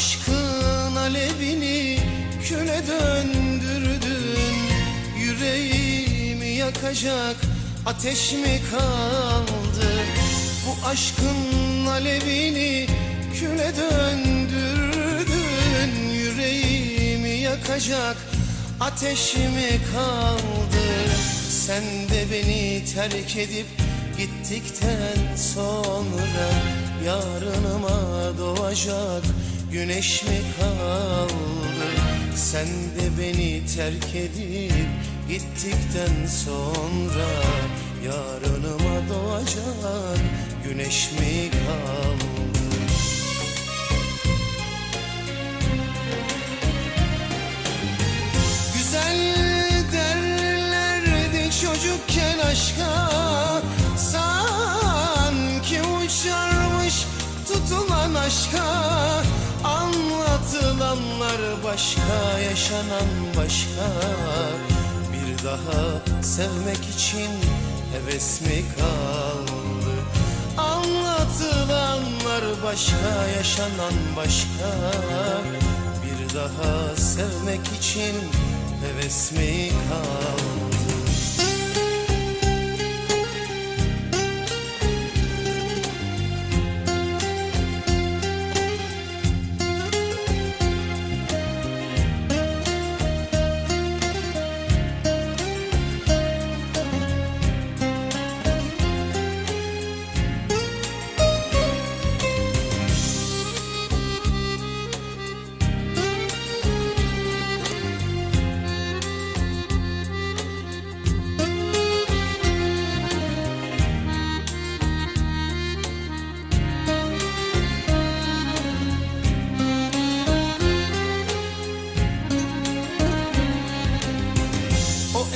aşkın alevini küle döndürdün. Yüreğimi yakacak ateş mi kaldı? Bu aşkın alevini küle döndürdün. Yüreğimi yakacak ateş mi kaldı? Sen de beni terk edip gittikten sonra Yarınıma doğacak güneş mi kaldı? Sen de beni terk edip gittikten sonra Yarınıma doğacak güneş mi kaldı başka, yaşanan başka. Bir daha sevmek için heves mi kaldı? Anlatılanlar başka, yaşanan başka. Bir daha sevmek için heves mi kaldı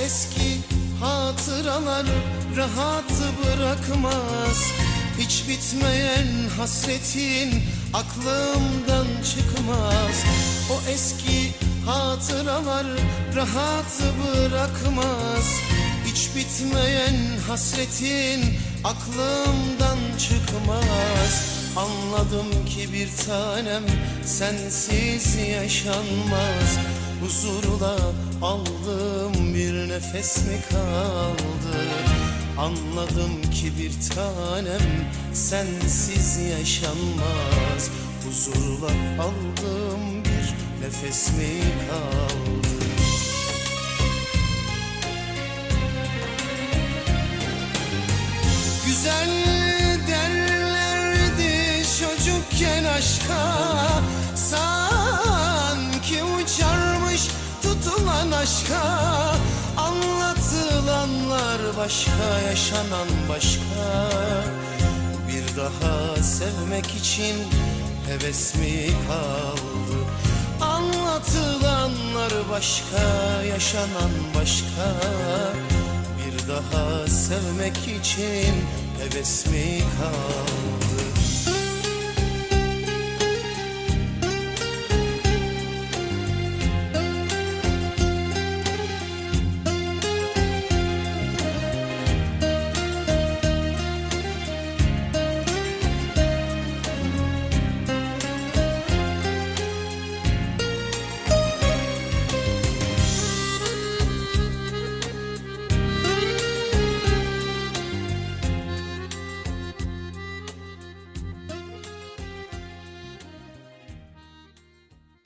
eski hatıralar rahat bırakmaz. Hiç bitmeyen hasretin aklımdan çıkmaz. O eski hatıralar rahat bırakmaz. Hiç bitmeyen hasretin aklımdan çıkmaz. Anladım ki bir tanem sensiz yaşanmaz Huzurla aldığım bir nefes mi kaldı? Anladım ki bir tanem sensiz yaşanmaz. Huzurla aldığım bir nefes mi kaldı? Güzel derlerdi çocukken aşka uçarmış tutulan aşka Anlatılanlar başka, yaşanan başka. Bir daha sevmek için heves mi kaldı? Anlatılanlar başka, yaşanan başka. Bir daha sevmek için heves mi kaldı